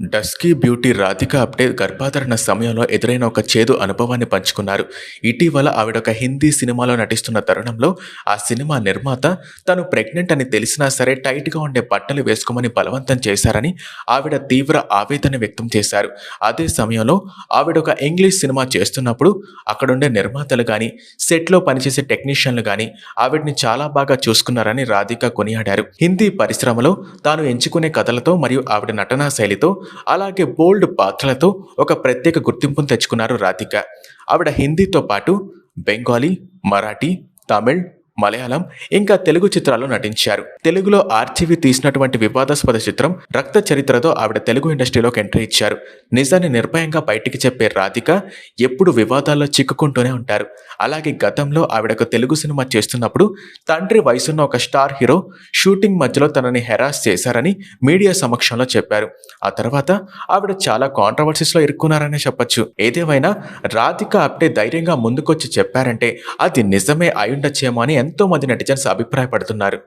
Dusky beauty Radhika Apte గర్భాధారణ సమయంలో ఎదురైన ఒక చేదు అనుభవాన్ని పంచుకున్నారు. ఇటీవల ఆవిడ ఒక హిందీ సినిమాలో నటిస్తున్న తరుణంలో ఆ సినిమా నిర్మాత తను ప్రెగ్నెంట్ అని తెలిసినా సరే టైట్గా ఉండే బట్టలు వేసుకోమని బలవంతం చేశారని ఆవిడ తీవ్ర ఆవేదన వ్యక్తం చేశారు. అదే సమయంలో ఆవిడ ఒక ఇంగ్లీష్ సినిమా చేస్తున్నప్పుడు అక్కడుండే నిర్మాతలు కానీ సెట్లో పనిచేసే టెక్నీషియన్లు కానీ ఆవిడని చాలా బాగా చూసుకున్నారని రాధిక కొనియాడారు. హిందీ పరిశ్రమలో తాను ఎంచుకునే కథలతో మరియు ఆవిడ నటనా శైలితో అలాగే బోల్డ్ పాత్రలతో ఒక ప్రత్యేక గుర్తింపును తెచ్చుకున్నారు రాధిక. ఆవిడ హిందీతో పాటు బెంగాలీ మరాఠీ తమిళ్ మలయాళం ఇంకా తెలుగు చిత్రాల్లో నటించారు. తెలుగులో ఆర్చివి తీసినటువంటి వివాదాస్పద చిత్రం రక్త చరిత్రతో ఆవిడ తెలుగు ఇండస్ట్రీలోకి ఎంట్రీ ఇచ్చారు. నిజాన్ని నిర్భయంగా బయటికి చెప్పే రాధిక ఎప్పుడు వివాదాల్లో చిక్కుకుంటూనే ఉంటారు. అలాగే గతంలో ఆవిడ ఒక తెలుగు సినిమా చేస్తున్నప్పుడు తండ్రి వయసున్న ఒక స్టార్ హీరో షూటింగ్ మధ్యలో తనని హెరాస్ చేశారని మీడియా సమక్షంలో చెప్పారు. ఆ తర్వాత ఆవిడ చాలా కాంట్రవర్సీస్లో ఇరుక్కున్నారనే చెప్పొచ్చు. ఏదేమైనా రాధిక అప్పుడే ధైర్యంగా ముందుకొచ్చి చెప్పారంటే అది నిజమే అయుండొచ్చేమో అని ఎంతో మంది నెటిజన్స్ అభిప్రాయపడుతున్నారు.